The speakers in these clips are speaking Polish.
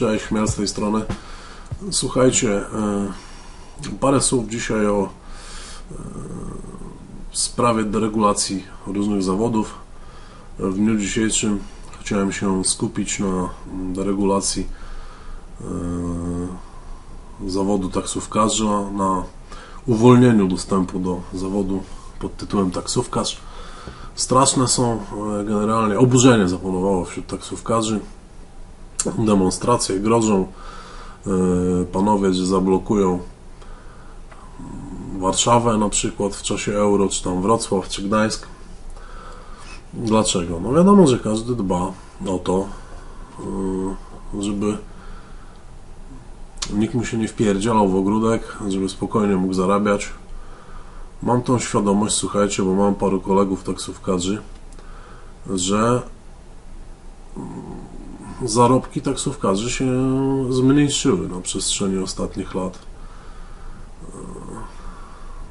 Cześć, Chmiel z tej strony. Słuchajcie, e, parę słów dzisiaj o e, sprawie deregulacji różnych zawodów. W dniu dzisiejszym chciałem się skupić na deregulacji e, zawodu taksówkarza, na uwolnieniu dostępu do zawodu pod tytułem taksówkarz. Straszne są generalnie, oburzenie zapanowało wśród taksówkarzy, demonstracje, grożą e, panowie, że zablokują Warszawę na przykład w czasie euro, czy tam Wrocław, czy Gdańsk. Dlaczego? No wiadomo, że każdy dba o to, e, żeby nikt mu się nie wpierdzielał w ogródek, żeby spokojnie mógł zarabiać. Mam tą świadomość, słuchajcie, bo mam paru kolegów taksówkarzy, że zarobki taksówkarzy się zmniejszyły na przestrzeni ostatnich lat.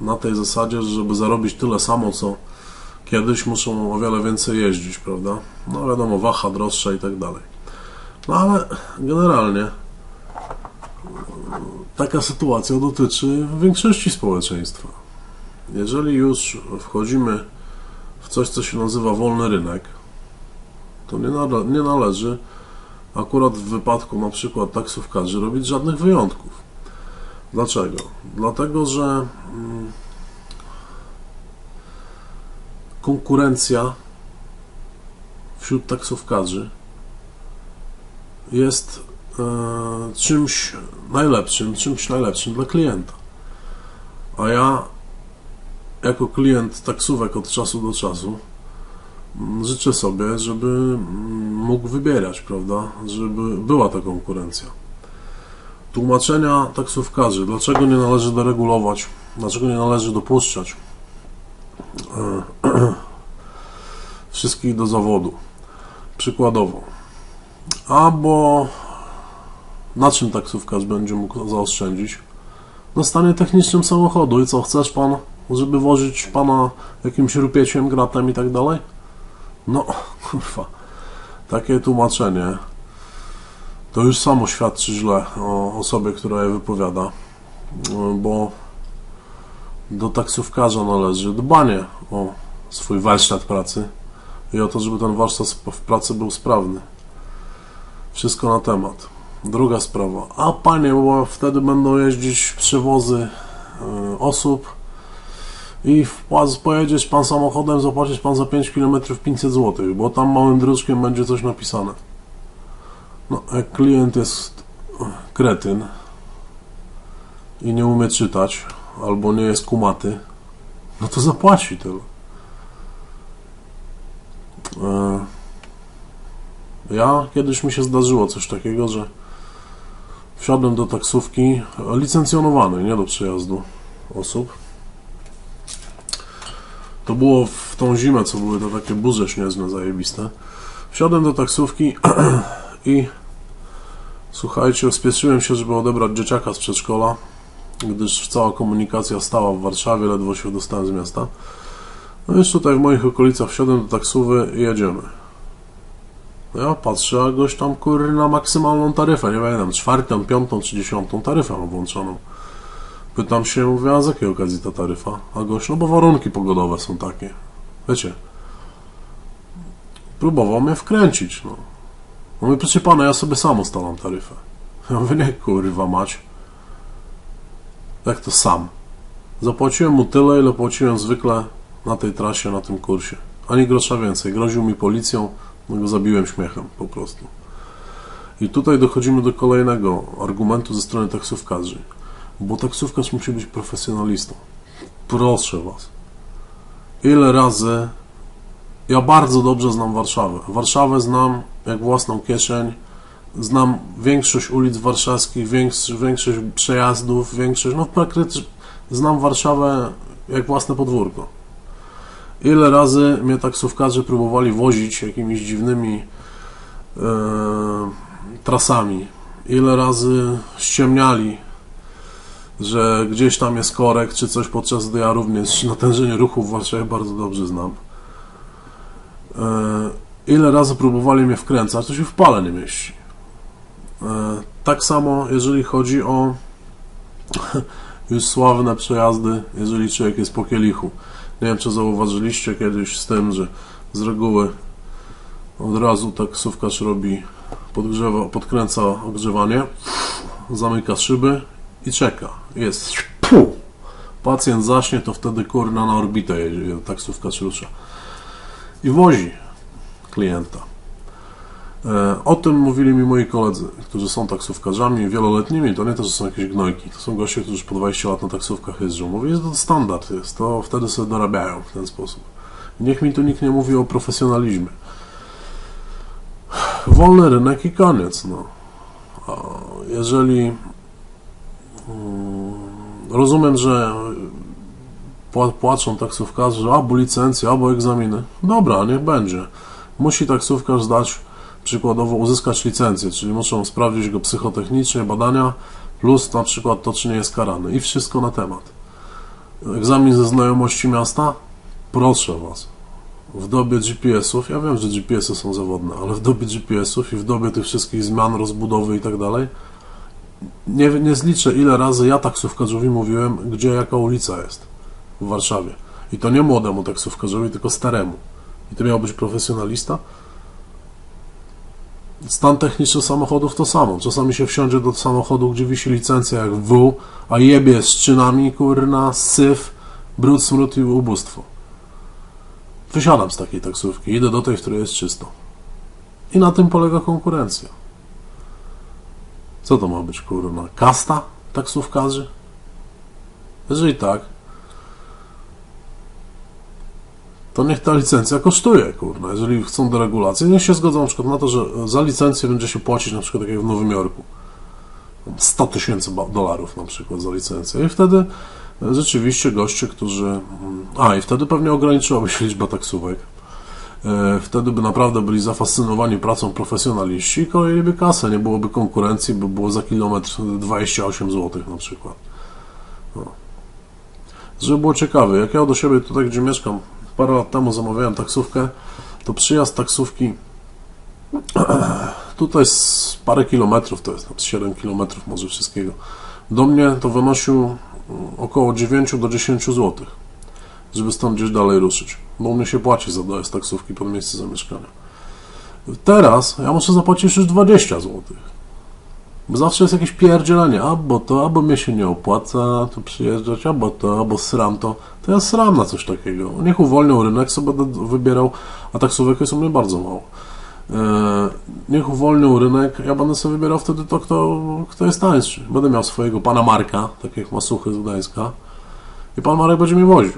Na tej zasadzie, że żeby zarobić tyle samo, co kiedyś, muszą o wiele więcej jeździć, prawda? No wiadomo, waha droższa i tak dalej. No ale generalnie taka sytuacja dotyczy większości społeczeństwa. Jeżeli już wchodzimy w coś, co się nazywa wolny rynek, to nie, nale nie należy akurat w wypadku na przykład taksówkarzy robić żadnych wyjątków. Dlaczego? Dlatego, że mm, konkurencja wśród taksówkarzy jest e, czymś najlepszym, czymś najlepszym dla klienta. A ja jako klient taksówek od czasu do czasu mm, życzę sobie, żeby mm, mógł wybierać, prawda? Żeby była ta konkurencja. Tłumaczenia taksówkarzy, dlaczego nie należy deregulować, dlaczego nie należy dopuszczać e, wszystkich do zawodu. Przykładowo, albo na czym taksówkarz będzie mógł zaoszczędzić? Na stanie technicznym samochodu i co, chcesz pan żeby wozić pana jakimś rupieciem, gratem i tak dalej? No, kurwa, takie tłumaczenie to już samo świadczy źle o osobie, która je wypowiada, bo do taksówkarza należy dbanie o swój warsztat pracy i o to, żeby ten warsztat w pracy był sprawny. Wszystko na temat. Druga sprawa. A panie, bo wtedy będą jeździć przewozy y, osób, i wpłat, pojedziesz pan samochodem, zapłacisz pan za 5 km 500 zł, bo tam małym druczkiem będzie coś napisane. No, jak klient jest kretyn i nie umie czytać, albo nie jest kumaty, no to zapłaci tyle. E, ja kiedyś mi się zdarzyło coś takiego, że wsiadłem do taksówki licencjonowanej, nie do przejazdu osób to było w tą zimę, co były to takie burze śnieżne zajebiste. Wsiadłem do taksówki i słuchajcie, spieszyłem się, żeby odebrać dzieciaka z przedszkola, gdyż cała komunikacja stała w Warszawie, ledwo się dostałem z miasta. No już tutaj w moich okolicach wsiadłem do taksówy i jedziemy. No ja patrzę, a gość tam kurry na maksymalną taryfę, nie pamiętam, czwartą, piątą czy dziesiątą taryfę włączoną. Pytam się, mówię, a z jakiej okazji ta taryfa? A gość, no bo warunki pogodowe są takie. Wiecie, próbował mnie wkręcić, no. Mówię, proszę pana, ja sobie sam ustalam taryfę. Ja mówię, nie kurwa mać. Jak to sam? Zapłaciłem mu tyle, ile płaciłem zwykle na tej trasie, na tym kursie. Ani grosza więcej. Groził mi policją, no go zabiłem śmiechem po prostu. I tutaj dochodzimy do kolejnego argumentu ze strony taksówkarzy bo taksówkarz musi być profesjonalistą. Proszę Was. Ile razy ja bardzo dobrze znam Warszawę. Warszawę znam jak własną kieszeń. Znam większość ulic warszawskich, większość, większość przejazdów, większość, no praktycznie znam Warszawę jak własne podwórko. Ile razy mnie taksówkarze próbowali wozić jakimiś dziwnymi e, trasami. Ile razy ściemniali że gdzieś tam jest korek czy coś, podczas gdy ja również natężenie ruchu w Warszawie bardzo dobrze znam. E, ile razy próbowali mnie wkręcać, to się w pale nie mieści. E, Tak samo, jeżeli chodzi o już sławne przejazdy, jeżeli człowiek jest po kielichu. Nie wiem, czy zauważyliście kiedyś z tym, że z reguły od razu taksówkarz robi, podgrzewa, podkręca ogrzewanie, zamyka szyby i czeka. Jest. Puh! Pacjent zaśnie, to wtedy kurna na orbitę jedzie, taksówkarz rusza. I wozi klienta. E, O tym mówili mi moi koledzy, którzy są taksówkarzami wieloletnimi. To nie to, że są jakieś gnojki. To są goście, którzy po 20 lat na taksówkach jeżdżą. Mówię, że to standard jest. To wtedy sobie dorabiają w ten sposób. Niech mi tu nikt nie mówi o profesjonalizmie. Wolny rynek i koniec. No. A Jeżeli rozumiem, że pła- płaczą taksówkarze, albo licencje, albo egzaminy. Dobra, niech będzie. Musi taksówkarz zdać, przykładowo uzyskać licencję, czyli muszą sprawdzić go psychotechnicznie, badania, plus na przykład to, czy nie jest karany. I wszystko na temat. Egzamin ze znajomości miasta? Proszę Was. W dobie GPS-ów, ja wiem, że GPS-y są zawodne, ale w dobie GPS-ów i w dobie tych wszystkich zmian, rozbudowy i tak dalej, nie, nie zliczę ile razy ja taksówkarzowi mówiłem, gdzie jaka ulica jest w Warszawie. I to nie młodemu taksówkarzowi, tylko staremu. I to miał być profesjonalista? Stan techniczny samochodów to samo. Czasami się wsiądzie do samochodu, gdzie wisi licencja jak W, a jebie z czynami, kurna, syf, brud, smród i ubóstwo. Wysiadam z takiej taksówki, idę do tej, w której jest czysto. I na tym polega konkurencja. Co to ma być, kurna? Kasta taksówkarzy? Jeżeli tak, to niech ta licencja kosztuje, kurna. Jeżeli chcą deregulację, niech się zgodzą na przykład na to, że za licencję będzie się płacić na przykład tak jak w Nowym Jorku. 100 tysięcy dolarów na przykład za licencję. I wtedy e, rzeczywiście goście, którzy... mm, A, i wtedy pewnie ograniczyłaby się liczba taksówek. E, Wtedy by naprawdę byli zafascynowani pracą profesjonaliści i kolejliby kasę, nie byłoby konkurencji, by było za kilometr 28 zł na przykład. No. Żeby było ciekawe, jak ja do siebie tutaj, gdzie mieszkam, parę lat temu zamawiałem taksówkę, to przyjazd taksówki tutaj z parę kilometrów, to jest tam z 7 kilometrów może wszystkiego, do mnie to wynosił mm, około 9 do 10 zł, żeby stąd gdzieś dalej ruszyć. Bo u mnie się płaci za dojazd taksówki pod miejsce zamieszkania. Teraz ja muszę zapłacić już 20 zł. Bo zawsze jest jakieś pierdzielenie, albo to, albo mnie się nie opłaca tu przyjeżdżać, albo to, albo sram to. To ja sram na coś takiego. Niech uwolnią rynek, sobie będę wybierał, a taksówek jest u mnie bardzo mało. E, Niech uwolnią rynek, ja będę sobie wybierał wtedy to, kto, kto jest tańszy. Będę miał swojego pana Marka, tak jak ma Suchy z Gdańska i pan Marek będzie mnie woził,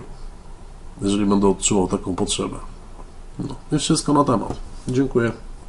jeżeli będę odczuwał taką potrzebę. No i wszystko na temat. Dziękuję.